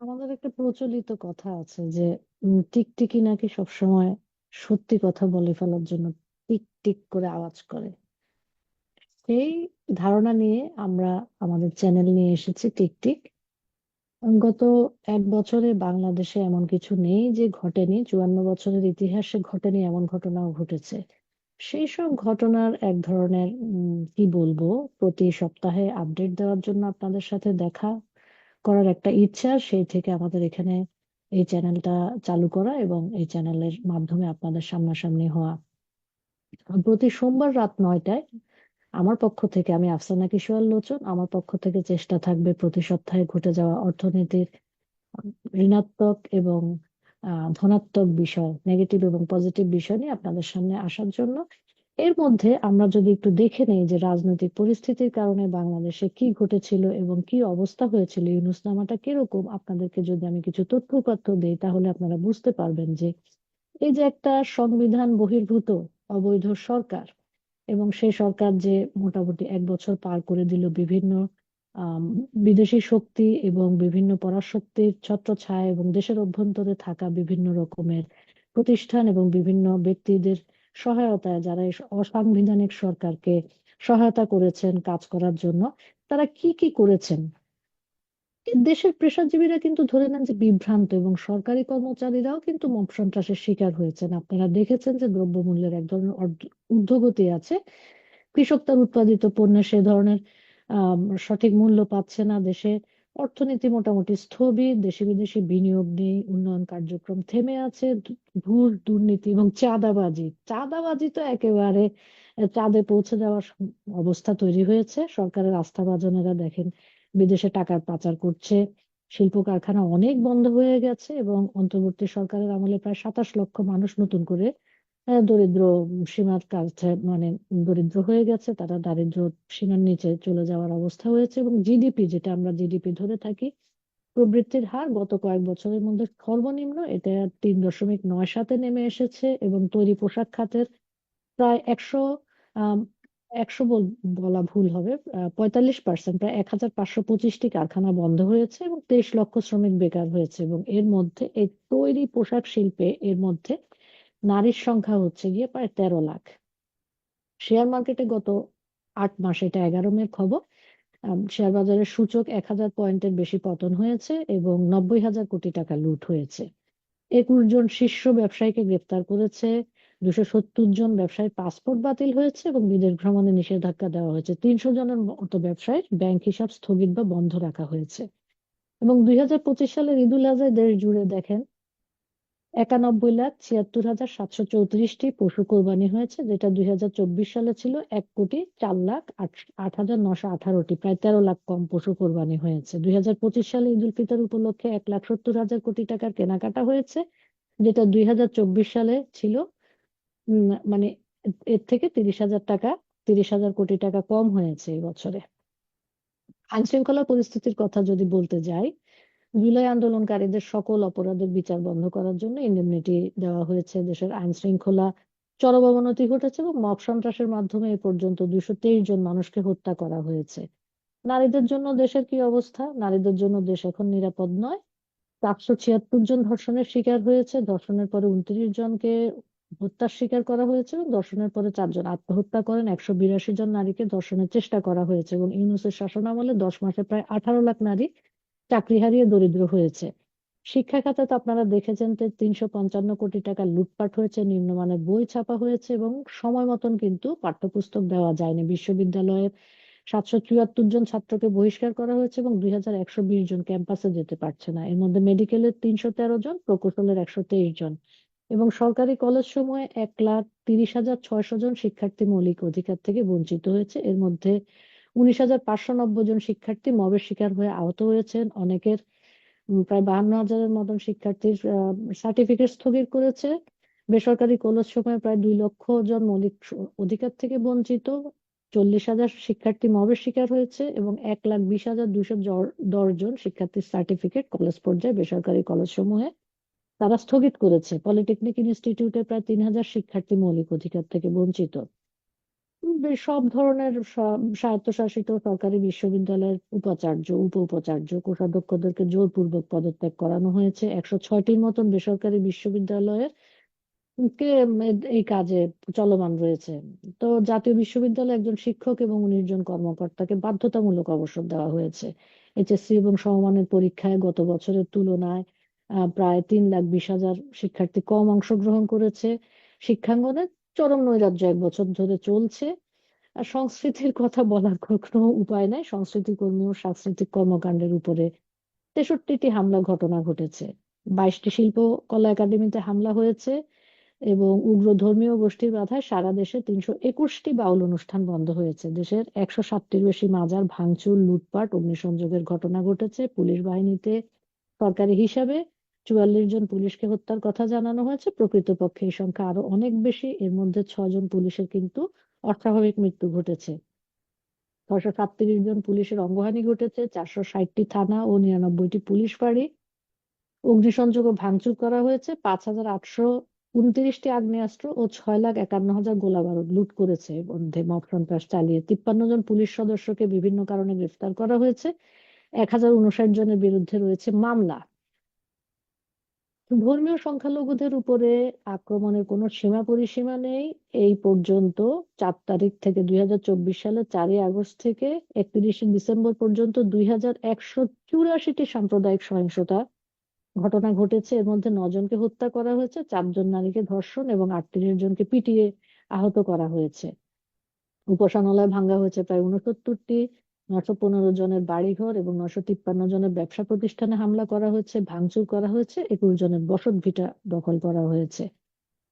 আমাদের একটা প্রচলিত কথা আছে যে টিকটিকি নাকি সবসময় সত্যি কথা বলে ফেলার জন্য টিক টিক করে আওয়াজ করে। সেই ধারণা নিয়ে আমরা আমাদের চ্যানেল নিয়ে এসেছি টিকটিক গত এক বছরে বাংলাদেশে এমন কিছু নেই যে ঘটেনি চুয়ান্ন বছরের ইতিহাসে ঘটেনি এমন ঘটনাও ঘটেছে। সেই সব ঘটনার এক ধরনের উম, কি বলব প্রতি সপ্তাহে আপডেট দেওয়ার জন্য আপনাদের সাথে দেখা করার একটা ইচ্ছা, সেই থেকে আমাদের এখানে এই চ্যানেলটা চালু করা এবং এই চ্যানেলের মাধ্যমে আপনাদের সামনাসামনি হওয়া। প্রতি সোমবার রাত নয়টায় আমার পক্ষ থেকে আমি আফসানা কিশোর লোচন, আমার পক্ষ থেকে চেষ্টা থাকবে প্রতি সপ্তাহে ঘটে যাওয়া অর্থনীতির ঋণাত্মক এবং ধনাত্মক বিষয় নেগেটিভ এবং পজিটিভ বিষয় নিয়ে আপনাদের সামনে আসার জন্য। এর মধ্যে আমরা যদি একটু দেখে নেই যে রাজনৈতিক পরিস্থিতির কারণে বাংলাদেশে কি ঘটেছিল এবং কি অবস্থা হয়েছিল ইউনুসনামাটা কীরকম, আপনাদেরকে যদি আমি কিছু তথ্য উপাত্ত দিই, তাহলে আপনারা বুঝতে পারবেন যে এই যে একটা সংবিধান বহির্ভূত অবৈধ সরকার এবং সেই সরকার যে মোটামুটি এক বছর পার করে দিল বিভিন্ন বিদেশি শক্তি এবং বিভিন্ন পরাশক্তির ছত্রছায়া এবং দেশের অভ্যন্তরে থাকা বিভিন্ন রকমের প্রতিষ্ঠান এবং বিভিন্ন ব্যক্তিদের সহায়তায় যারা অসাংবিধানিক সরকারকে সহায়তা করেছেন কাজ করার জন্য তারা কি কি করেছেন? দেশের পেশাজীবীরা কিন্তু ধরে নেন যে বিভ্রান্ত এবং সরকারি কর্মচারীরাও কিন্তু মব সন্ত্রাসের শিকার হয়েছেন। আপনারা দেখেছেন যে দ্রব্যমূল্যের এক ধরনের ঊর্ধ্বগতি আছে। কৃষক তার উৎপাদিত পণ্যের সে ধরনের আম, সঠিক মূল্য পাচ্ছে না দেশে। অর্থনীতি মোটামুটি স্থবির দেশি বিদেশি বিনিয়োগ নেই, উন্নয়ন কার্যক্রম থেমে আছে ঘুষ দুর্নীতি এবং চাঁদাবাজি। চাঁদাবাজি তো একেবারে চাঁদে পৌঁছে যাওয়ার অবস্থা তৈরি হয়েছে। সরকারের আস্থা ভাজনেরা দেখেন, বিদেশে টাকার পাচার করছে শিল্প কারখানা অনেক বন্ধ হয়ে গেছে এবং অন্তর্বর্তী সরকারের আমলে প্রায় সাতাশ লক্ষ মানুষ নতুন করে দরিদ্র সীমার কাছে মানে দরিদ্র হয়ে গেছে, তারা দারিদ্র সীমার নিচে চলে যাওয়ার অবস্থা হয়েছে এবং জিডিপি যেটা আমরা জিডিপি ধরে থাকি, প্রবৃদ্ধির হার গত কয়েক বছরের মধ্যে সর্বনিম্ন, এটা তিন দশমিক নয় সাতে নেমে এসেছে এবং তৈরি পোশাক খাতের প্রায় একশো একশো বলা ভুল হবে পঁয়তাল্লিশ পার্সেন্ট, প্রায় এক হাজার পাঁচশো পঁচিশটি কারখানা বন্ধ হয়েছে এবং তেইশ লক্ষ শ্রমিক বেকার হয়েছে এবং এর মধ্যে এই তৈরি পোশাক শিল্পে এর মধ্যে নারীর সংখ্যা হচ্ছে গিয়ে প্রায় তেরো লাখ। শেয়ার মার্কেটে গত আট মাসে, এটা এগারো মের খবর শেয়ার বাজারের সূচক এক হাজার পয়েন্টের বেশি পতন হয়েছে এবং নব্বই হাজার কোটি টাকা লুট হয়েছে। একুশ জন শীর্ষ ব্যবসায়ীকে গ্রেপ্তার করেছে, দুশো সত্তর জন ব্যবসায়ীর পাসপোর্ট বাতিল হয়েছে এবং বিদেশ ভ্রমণে নিষেধাজ্ঞা দেওয়া হয়েছে। তিনশো জনের মতো ব্যবসায়ীর ব্যাংক হিসাব স্থগিত বা বন্ধ রাখা হয়েছে। এবং দুই হাজার পঁচিশ সালের ঈদুল আজহায় দেশ জুড়ে দেখেন একানব্বই লাখ ছিয়াত্তর হাজার সাতশো চৌত্রিশটি পশু কোরবানি হয়েছে, যেটা দুই হাজার চব্বিশ সালে ছিল এক কোটি চার লাখ আট হাজার নশো আঠারোটি, প্রায় তেরো লাখ কম পশু কোরবানি হয়েছে। দুই হাজার পঁচিশ সালে ঈদ উল ফিতর উপলক্ষে এক লাখ সত্তর হাজার কোটি টাকার কেনাকাটা হয়েছে, যেটা দুই হাজার চব্বিশ সালে ছিল মানে এর থেকে তিরিশ হাজার টাকা, তিরিশ হাজার কোটি টাকা কম হয়েছে এই বছরে। আইন শৃঙ্খলা পরিস্থিতির কথা যদি বলতে যাই জুলাই আন্দোলনকারীদের সকল অপরাধের বিচার বন্ধ করার জন্য ইন্ডেমনিটি দেওয়া হয়েছে। দেশের আইন শৃঙ্খলা চরম অবনতি ঘটেছে এবং মব সন্ত্রাসের মাধ্যমে এ পর্যন্ত দুইশো তেইশ জন মানুষকে হত্যা করা হয়েছে। নারীদের জন্য দেশের কি অবস্থা? নারীদের জন্য দেশ এখন নিরাপদ নয়। চারশো ছিয়াত্তর জন ধর্ষণের শিকার হয়েছে, ধর্ষণের পরে উনত্রিশ জনকে হত্যার শিকার করা হয়েছে এবং ধর্ষণের পরে চারজন আত্মহত্যা করেন, একশো বিরাশি জন নারীকে ধর্ষণের চেষ্টা করা হয়েছে এবং ইউনুসের শাসনামলে দশ মাসে প্রায় আঠারো লাখ নারী চাকরি হারিয়ে দরিদ্র হয়েছে। শিক্ষা খাতে তো আপনারা দেখেছেন যে তিনশো পঞ্চান্ন কোটি টাকা লুটপাট হয়েছে, নিম্নমানের বই ছাপা হয়েছে এবং সময় মতন কিন্তু পাঠ্যপুস্তক দেওয়া যায়নি। বিশ্ববিদ্যালয়ের সাতশো চুয়াত্তর জন ছাত্রকে বহিষ্কার করা হয়েছে এবং দুই হাজার একশো বিশ জন ক্যাম্পাসে যেতে পারছে না। এর মধ্যে মেডিকেলের তিনশো তেরো জন, প্রকৌশলের একশো তেইশ জন এবং সরকারি কলেজ সমূহে এক লাখ তিরিশ হাজার ছয়শো জন শিক্ষার্থী মৌলিক অধিকার থেকে বঞ্চিত হয়েছে। এর মধ্যে উনিশ হাজার পাঁচশো নব্বই জন শিক্ষার্থী মবের শিকার হয়ে আহত হয়েছেন। অনেকের প্রায় বাহান্ন হাজারের মতন শিক্ষার্থীর সার্টিফিকেট স্থগিত করেছে। বেসরকারি কলেজ সময়ে প্রায় দুই লক্ষ জন মৌলিক অধিকার থেকে বঞ্চিত। চল্লিশ হাজার শিক্ষার্থী মবের শিকার হয়েছে এবং এক লাখ বিশ হাজার দশ জন শিক্ষার্থীর সার্টিফিকেট কলেজ পর্যায়ে বেসরকারি কলেজ সমূহে তারা স্থগিত করেছে। পলিটেকনিক ইনস্টিটিউটে প্রায় তিন হাজার শিক্ষার্থী মৌলিক অধিকার থেকে বঞ্চিত। সব ধরনের স্বায়ত্তশাসিত সরকারি বিশ্ববিদ্যালয়ের উপাচার্য উপ উপাচার্য কোষাধ্যক্ষদেরকে জোরপূর্বক পদত্যাগ করানো হয়েছে। একশো ছয়টির মতন বেসরকারি বিশ্ববিদ্যালয়ের কে এই কাজে চলমান রয়েছে। তো জাতীয় বিশ্ববিদ্যালয়ে একজন শিক্ষক এবং উনিশ জন কর্মকর্তাকে বাধ্যতামূলক অবসর দেওয়া হয়েছে। এইচএসসি এবং সমমানের পরীক্ষায় গত বছরের তুলনায় প্রায় তিন লাখ বিশ হাজার শিক্ষার্থী কম অংশগ্রহণ করেছে। শিক্ষাঙ্গনে চরম নৈরাজ্য এক বছর ধরে চলছে। আর সংস্কৃতির কথা বলার কোনো উপায় নাই। সংস্কৃতি কর্মী ও সাংস্কৃতিক কর্মকাণ্ডের উপরে তেষট্টিটি হামলা ঘটনা ঘটেছে। বাইশটি শিল্প কলা একাডেমিতে হামলা হয়েছে এবং উগ্র ধর্মীয় গোষ্ঠীর বাধায় সারা দেশে তিনশো একুশটি বাউল অনুষ্ঠান বন্ধ হয়েছে। দেশের একশো ষাটটির বেশি মাজার, ভাঙচুর, লুটপাট, অগ্নিসংযোগের ঘটনা ঘটেছে। পুলিশ বাহিনীতে সরকারি হিসাবে চুয়াল্লিশ জন পুলিশকে হত্যার কথা জানানো হয়েছে। প্রকৃতপক্ষে এই সংখ্যা আরও অনেক বেশি। এর মধ্যে ছজন পুলিশের কিন্তু অস্বাভাবিক মৃত্যু ঘটেছে। ছয়শো সাতত্রিশ জন পুলিশের অঙ্গহানি ঘটেছে, চারশো ষাটটি থানা ও নিরানব্বইটি পুলিশ ফাঁড়ি। অগ্নিসংযোগ ও ভাঙচুর করা হয়েছে, পাঁচ হাজার আটশো উনত্রিশটি আগ্নেয়াস্ত্র ও ছয় লাখ একান্ন হাজার গোলাবারুদ লুট করেছে। মধ্যে মব সন্ত্রাস চালিয়ে তিপ্পান্ন জন পুলিশ সদস্যকে বিভিন্ন কারণে গ্রেফতার করা হয়েছে। এক হাজার উনষাট জনের বিরুদ্ধে রয়েছে মামলা। ধর্মীয় সংখ্যালঘুদের উপরে আক্রমণের কোনো সীমা পরিসীমা নেই। এই পর্যন্ত চার তারিখ থেকে দুই সালের চারই আগস্ট থেকে একত্রিশে ডিসেম্বর পর্যন্ত দুই চুরাশিটি সাম্প্রদায়িক সহিংসতা ঘটনা ঘটেছে। এর মধ্যে নজনকে হত্যা করা হয়েছে, চারজন নারীকে ধর্ষণ এবং আটত্রিশ জনকে পিটিয়ে আহত করা হয়েছে। উপাসনালয় ভাঙ্গা হয়েছে প্রায় উনসত্তরটি নশো পনেরো জনের বাড়িঘর এবং নশো তিপ্পান্ন জনের ব্যবসা প্রতিষ্ঠানে হামলা করা হয়েছে, ভাঙচুর করা হয়েছে, একুশ জনের বসত ভিটা দখল করা হয়েছে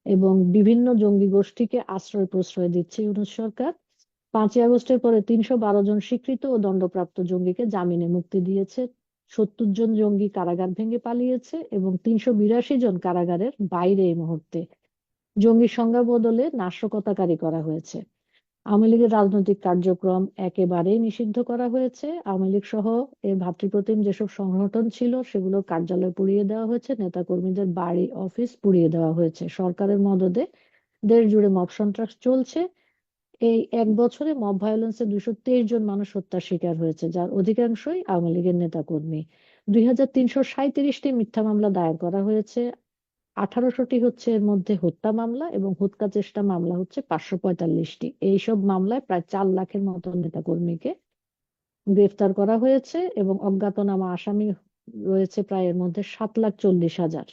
এবং বিভিন্ন জঙ্গি গোষ্ঠীকে আশ্রয় প্রশ্রয় দিচ্ছে ইউনুস সরকার। পাঁচই আগস্টের পরে তিনশো বারো জন স্বীকৃত ও দণ্ডপ্রাপ্ত জঙ্গিকে জামিনে মুক্তি দিয়েছে। সত্তর জন জঙ্গি কারাগার ভেঙে পালিয়েছে এবং তিনশো বিরাশি জন কারাগারের বাইরে এই মুহূর্তে। জঙ্গির সংজ্ঞা বদলে নাশকতাকারী করা হয়েছে। আওয়ামী লীগের রাজনৈতিক কার্যক্রম একেবারেই নিষিদ্ধ করা হয়েছে। আওয়ামী লীগ সহ এর ভাতৃপ্রতিম যেসব সংগঠন ছিল, সেগুলোর কার্যালয় পুড়িয়ে দেওয়া হয়েছে, নেতাকর্মীদের বাড়ি, অফিস পুড়িয়ে দেওয়া হয়েছে। সরকারের মদদে দেশ জুড়ে মব সন্ত্রাস চলছে। এই এক বছরে মব ভায়োলেন্সে দুইশো তেইশ জন মানুষ হত্যার শিকার হয়েছে, যার অধিকাংশই আওয়ামী লীগের নেতাকর্মী। দুই হাজার তিনশো সাঁইত্রিশটি মিথ্যা মামলা দায়ের করা হয়েছে। আঠারোশোটি হচ্ছে এর মধ্যে হত্যা মামলা এবং হত্যা চেষ্টা মামলা হচ্ছে পাঁচশো পঁয়তাল্লিশটি। এইসব মামলায় প্রায় চার লাখের মতো নেতাকর্মীকে গ্রেফতার করা হয়েছে এবং অজ্ঞাতনামা আসামি রয়েছে প্রায় এর মধ্যে সাত লাখ চল্লিশ হাজার।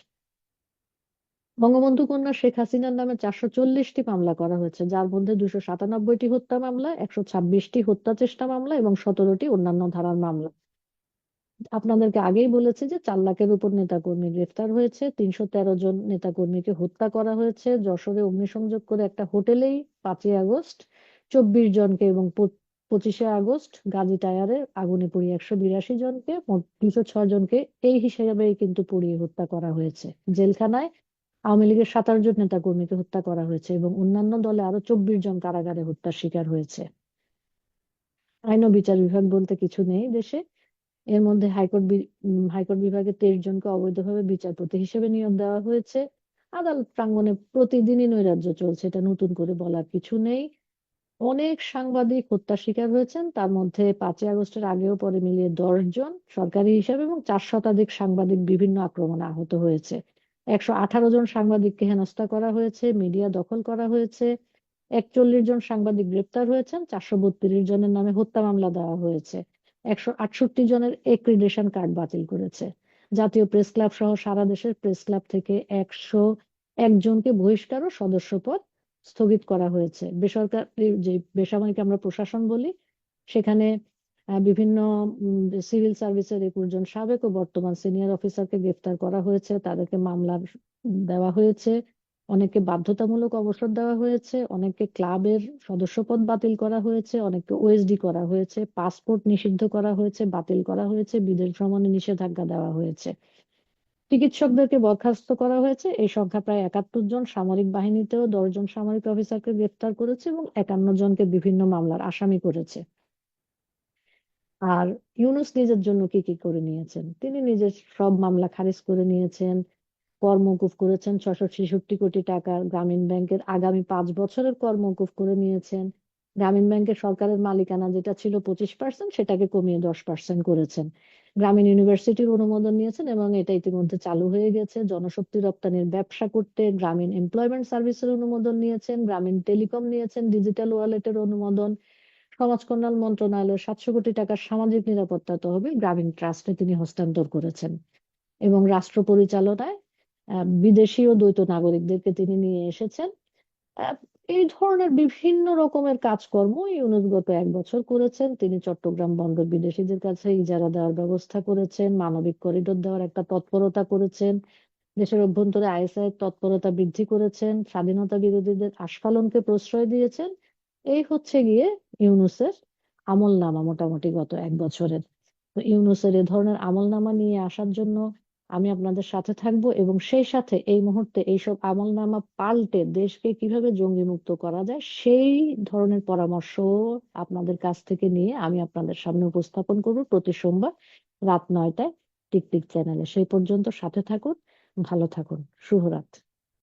বঙ্গবন্ধু কন্যা শেখ হাসিনার নামে চারশো চল্লিশটি মামলা করা হয়েছে, যার মধ্যে দুশো সাতানব্বইটি হত্যা মামলা, একশো ছাব্বিশটি হত্যা চেষ্টা মামলা এবং সতেরোটি অন্যান্য ধারার মামলা। আপনাদেরকে আগেই বলেছি যে চার লাখের উপর নেতাকর্মী গ্রেফতার হয়েছে, তিনশো তেরো জন নেতাকর্মীকে হত্যা করা হয়েছে, যশোরে অগ্নিসংযোগ করে একটা হোটেলেই পাঁচই আগস্ট, চব্বিশ জনকে এবং পঁচিশে আগস্ট গাজী টায়ারে আগুনে পুড়িয়ে একশো বিরাশি জনকে, মোট দুশো ছয় জনকে এই হিসেবেই কিন্তু পুড়িয়ে হত্যা করা হয়েছে। জেলখানায় আওয়ামী লীগের সাতাশ জন নেতাকর্মীকে হত্যা করা হয়েছে এবং অন্যান্য দলে আরও চব্বিশ জন কারাগারে হত্যার শিকার হয়েছে। আইন ও বিচার বিভাগ বলতে কিছু নেই দেশে। এর মধ্যে হাইকোর্ট হাইকোর্ট বিভাগে তেইশ জনকে অবৈধভাবে বিচারপতি হিসেবে নিয়োগ দেওয়া হয়েছে। আদালত প্রাঙ্গণে প্রতিদিনই নৈরাজ্য চলছে, এটা নতুন করে বলার কিছু নেই। অনেক সাংবাদিক হত্যার শিকার হয়েছেন, তার মধ্যে পাঁচই আগস্টের আগেও পরে মিলিয়ে দশ জন সরকারি হিসাবে এবং চার শতাধিক সাংবাদিক বিভিন্ন আক্রমণে আহত হয়েছে। একশো আঠারো জন সাংবাদিককে হেনস্থা করা হয়েছে, মিডিয়া দখল করা হয়েছে, একচল্লিশ জন সাংবাদিক গ্রেপ্তার হয়েছেন, চারশো বত্রিশ জনের নামে হত্যা মামলা দেওয়া হয়েছে। একশো আটষট্টি জনের এক্রিডেশন কার্ড বাতিল করেছে। জাতীয় প্রেস ক্লাব সহ সারা দেশের প্রেস ক্লাব থেকে একশো একজনকে বহিষ্কার ও সদস্যপদ স্থগিত করা হয়েছে। বেসরকারি যে বেসামরিক আমরা প্রশাসন বলি, সেখানে বিভিন্ন সিভিল সার্ভিসের একুশ জন সাবেক ও বর্তমান সিনিয়র অফিসারকে গ্রেফতার করা হয়েছে। তাদেরকে মামলা দেওয়া হয়েছে। অনেককে বাধ্যতামূলক অবসর দেওয়া হয়েছে, অনেককে ক্লাবের সদস্যপদ বাতিল করা হয়েছে, অনেককে ওএসডি করা হয়েছে, পাসপোর্ট নিষিদ্ধ করা হয়েছে, বাতিল করা হয়েছে, বিদেশ ভ্রমণে নিষেধাজ্ঞা দেওয়া হয়েছে। চিকিৎসকদেরকে বরখাস্ত করা হয়েছে, এই সংখ্যা প্রায় একাত্তর জন সামরিক বাহিনীতেও দশজন সামরিক অফিসারকে গ্রেফতার করেছে এবং একান্ন জনকে বিভিন্ন মামলার আসামি করেছে। আর ইউনুস নিজের জন্য কি কি করে নিয়েছেন? তিনি নিজের সব মামলা খারিজ করে নিয়েছেন কর মকুফ করেছেন। ছশো ছেষট্টি কোটি টাকার গ্রামীণ ব্যাংকের আগামী পাঁচ বছরের কর মকুফ করে নিয়েছেন। গ্রামীণ ব্যাংকের সরকারের মালিকানা যেটা ছিল পঁচিশ পার্সেন্ট, সেটাকে কমিয়ে দশ পার্সেন্ট করেছেন। গ্রামীণ ইউনিভার্সিটির অনুমোদন নিয়েছেন এবং এটা ইতিমধ্যে চালু হয়ে গেছে। জনশক্তি রপ্তানির ব্যবসা করতে গ্রামীণ এমপ্লয়মেন্ট সার্ভিসের অনুমোদন নিয়েছেন। গ্রামীণ টেলিকম নিয়েছেন ডিজিটাল ওয়ালেটের অনুমোদন। সমাজ কল্যাণ মন্ত্রণালয়ের সাতশো কোটি টাকার সামাজিক নিরাপত্তা তহবিল গ্রামীণ ট্রাস্টে তিনি হস্তান্তর করেছেন এবং রাষ্ট্র পরিচালনায় আহ, বিদেশি ও দ্বৈত নাগরিকদেরকে তিনি নিয়ে এসেছেন। এই ধরনের বিভিন্ন রকমের কাজকর্ম ইউনুস গত এক বছর করেছেন। তিনি চট্টগ্রাম বন্দর বিদেশিদের কাছে ইজারা দেওয়ার ব্যবস্থা করেছেন মানবিক করিডোর দেওয়ার একটা তৎপরতা করেছেন দেশের অভ্যন্তরে আইএসআই তৎপরতা বৃদ্ধি করেছেন স্বাধীনতা বিরোধীদের আস্ফালনকে প্রশ্রয় দিয়েছেন। এই হচ্ছে গিয়ে ইউনুসের আমলনামা মোটামুটি গত এক বছরের। তো ইউনুসের এ ধরনের আমলনামা নিয়ে আসার জন্য আমি আপনাদের সাথে থাকব এবং সেই সাথে এই মুহূর্তে এইসব আমল নামা পাল্টে দেশকে কীভাবে জঙ্গি মুক্ত করা যায়, সেই ধরনের পরামর্শ আপনাদের কাছ থেকে নিয়ে আমি আপনাদের সামনে উপস্থাপন করব প্রতি সোমবার রাত নয়টায় টিকটিক চ্যানেলে। সেই পর্যন্ত সাথে থাকুন, ভালো থাকুন, শুভরাত্রি।